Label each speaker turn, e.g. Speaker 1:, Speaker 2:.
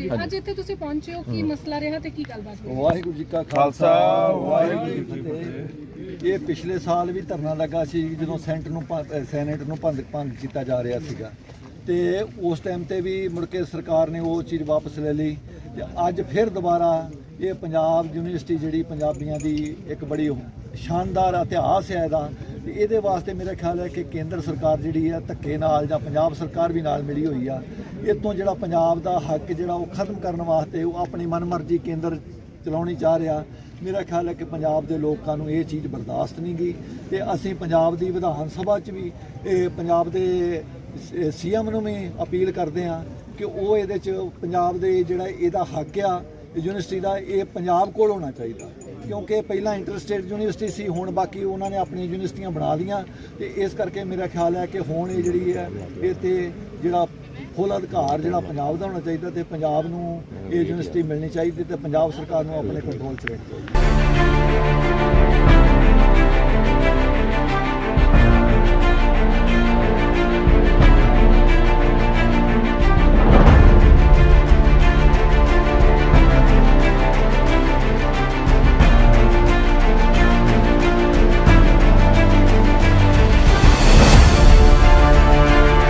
Speaker 1: ਜੀ ਅੱਜ ਇੱਥੇ ਤੁਸੀਂ ਪਹੁੰਚੇ ਹੋ ਕੀ ਮਸਲਾ ਰਿਹਾ ਤੇ ਕੀ ਗੱਲਬਾਤ ਹੋਈ?
Speaker 2: ਵਾਹਿਗੁਰੂ ਜੀ ਕਾ ਖਾਲਸਾ ਵਾਹਿਗੁਰੂ ਜੀ ਕੀ ਫਤਿਹ। ਇਹ ਪਿਛਲੇ ਸਾਲ ਵੀ ਧਰਨਾ ਲੱਗਾ ਸੀ ਜਦੋਂ ਸੈਂਟ ਨੂੰ ਸੈਨੇਟ ਨੂੰ ਭੰਗ ਭੰਗ ਕੀਤਾ ਜਾ ਰਿਹਾ ਸੀਗਾ। ਤੇ ਉਸ ਟਾਈਮ ਤੇ ਵੀ ਮੁੜ ਕੇ ਸਰਕਾਰ ਨੇ ਉਹ ਚੀਜ਼ ਵਾਪਸ ਲੈ ਲਈ ਤੇ ਅੱਜ ਫਿਰ ਦੁਬਾਰਾ ਇਹ ਪੰਜਾਬ ਯੂਨੀਵਰਸਿਟੀ ਜਿਹੜੀ ਪੰਜਾਬੀਆਂ ਦੀ ਇੱਕ ਬੜੀ ਸ਼ਾਨਦਾਰ ਇਤਿਹਾਸ ਹੈ ਇਹਦਾ ਤੇ ਇਹਦੇ ਵਾਸਤੇ ਮੇਰਾ ਖਿਆਲ ਹੈ ਕਿ ਕੇਂਦਰ ਸਰਕਾਰ ਜਿਹੜੀ ਆ ਧੱਕੇ ਨਾਲ ਜਾਂ ਪੰਜਾਬ ਸਰਕਾਰ ਵੀ ਨਾਲ ਮਿਲੀ ਹੋਈ ਆ ਇਹ ਤੋਂ ਜਿਹੜਾ ਪੰਜਾਬ ਦਾ ਹੱਕ ਜਿਹੜਾ ਉਹ ਖਤਮ ਕਰਨ ਵਾਸਤੇ ਉਹ ਆਪਣੀ ਮਨਮਰਜ਼ੀ ਕੇਂਦਰ ਚਲਾਉਣੀ ਚਾਹ ਰਿਹਾ, ਮੇਰਾ ਖਿਆਲ ਹੈ ਕਿ ਪੰਜਾਬ ਦੇ ਲੋਕਾਂ ਨੂੰ ਇਹ ਚੀਜ਼ ਬਰਦਾਸ਼ਤ ਨਹੀਂ ਗਈ ਤੇ ਅਸੀਂ ਪੰਜਾਬ ਦੀ ਵਿਧਾਨ ਸਭਾ 'ਚ ਵੀ, ਇਹ ਪੰਜਾਬ ਦੇ ਸੀਐਮ ਨੂੰ ਵੀ ਅਪੀਲ ਕਰਦੇ ਹਾਂ ਕਿ ਉਹ ਇਹਦੇ 'ਚ ਪੰਜਾਬ ਦੇ ਜਿਹੜਾ ਇਹਦਾ ਹੱਕ ਆ, ਯੂਨੀਵਰਸਿਟੀ ਦਾ, ਇਹ ਪੰਜਾਬ ਕੋਲ ਹੋਣਾ ਚਾਹੀਦਾ। ਕਿਉਂਕਿ ਪਹਿਲਾਂ ਇੰਟਰਸਟੇਟ ਯੂਨੀਵਰਸਿਟੀ ਸੀ, ਹੁਣ ਬਾਕੀ ਉਹਨਾਂ ਨੇ ਆਪਣੀਆਂ ਯੂਨੀਵਰਸਿਟੀਆਂ ਬਣਾ ਲਈਆਂ ਤੇ ਇਸ ਕਰਕੇ ਮੇਰਾ ਖਿਆਲ ਹੈ ਕਿ ਹੁਣ ਇਹ ਜਿਹੜੀ ਹੈ, ਇਹ ਤੇ ਜਿਹੜਾ ਫੁੱਲ ਅਧਿਕਾਰ ਜਿਹੜਾ ਪੰਜਾਬ ਦਾ ਹੋਣਾ ਚਾਹੀਦਾ ਤੇ ਪੰਜਾਬ ਨੂੰ ਇਹ ਯੂਨੀਵਰਸਿਟੀ ਮਿਲਣੀ ਚਾਹੀਦੀ ਤੇ ਪੰਜਾਬ ਸਰਕਾਰ ਨੂੰ ਆਪਣੇ ਕੰਟਰੋਲ 'ਚ ਰੱਖਣਾ ਚਾਹੀਦਾ।